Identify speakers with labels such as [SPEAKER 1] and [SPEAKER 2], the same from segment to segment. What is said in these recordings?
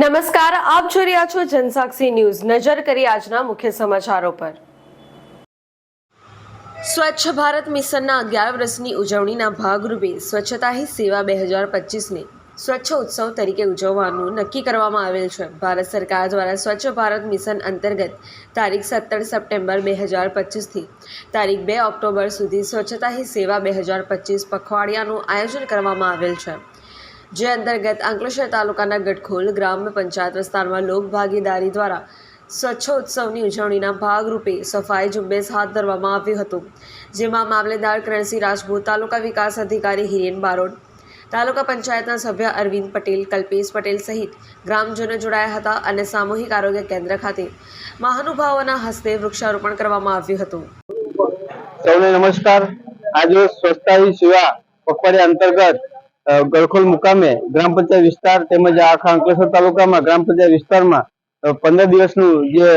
[SPEAKER 1] નમસ્કાર, આપ જોઈ રહ્યા છો જનસાક્ષી ન્યૂઝ. નજર કરી આજના મુખ્ય સમાચારો પર. સ્વચ્છ ભારત મિશનના અગિયાર વર્ષની ઉજવણીના ભાગરૂપે સ્વચ્છતા હી સેવા બે હજાર પચીસને સ્વચ્છ ઉત્સવ તરીકે ઉજવવાનું નક્કી કરવામાં આવેલ છે. ભારત સરકાર દ્વારા સ્વચ્છ ભારત મિશન અંતર્ગત તારીખ સત્તર સપ્ટેમ્બર બે હજાર પચીસથી તારીખ બે ઓક્ટોબર સુધી સ્વચ્છતા હી સેવા બે હજાર પચીસ પખવાડિયાનું આયોજન કરવામાં આવેલ છે. જે અંતર્ગત અંકલેશ્વર તાલુકાના ગટખોલ ગ્રામ પંચાયત વિસ્તારમાં લોકભાગીદારી દ્વારા સ્વચ્છ ઉત્સવની ઉજવણીના ભાગરૂપે સફાઈ ઝુંબેશ હાથ ધરવામાં આવ્યું હતું, જેમાં મામલેદાર કરણસિંહ રાજપૂત તાલુકા વિકાસ અધિકારી હિરેન બારોટ તાલુકા પંચાયતના સભ્ય અરવિંદ પટેલ, કલ્પેશ પટેલ સહિત ગ્રામજનો જોડાયા હતા અને સામૂહિક આરોગ્ય કેન્દ્ર ખાતે મહાનુભાવોના હસ્તે વૃક્ષારોપણ કરવામાં આવ્યું હતું.
[SPEAKER 2] સૌને નમસ્કાર. આજે સ્વચ્છતા સેવા પખવાડિયા અંતર્ગત ગળખોલ મુકામે ગ્રામ પંચાયત વિસ્તાર તેમજ આખા અંકલેશ્વર તાલુકામાં ગ્રામ પંચાયત વિસ્તારમાં પંદર દિવસનું જે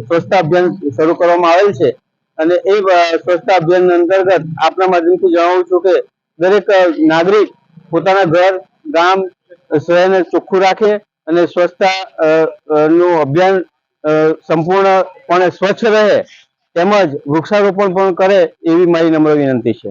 [SPEAKER 2] સ્વચ્છતા અભિયાન શરૂ કરવામાં આવેલ છે. અને એ સ્વચ્છતા અભિયાન અંતર્ગત આપના માધ્યમથી જણાવું છું કે દરેક નાગરિક પોતાના ઘર, ગામ, શહેરને ચોખ્ખું રાખે અને સ્વચ્છતા નું અભિયાન સંપૂર્ણપણે સ્વચ્છ રહે તેમજ વૃક્ષારોપણ પણ કરે એવી મારી નમ્ર વિનંતી છે.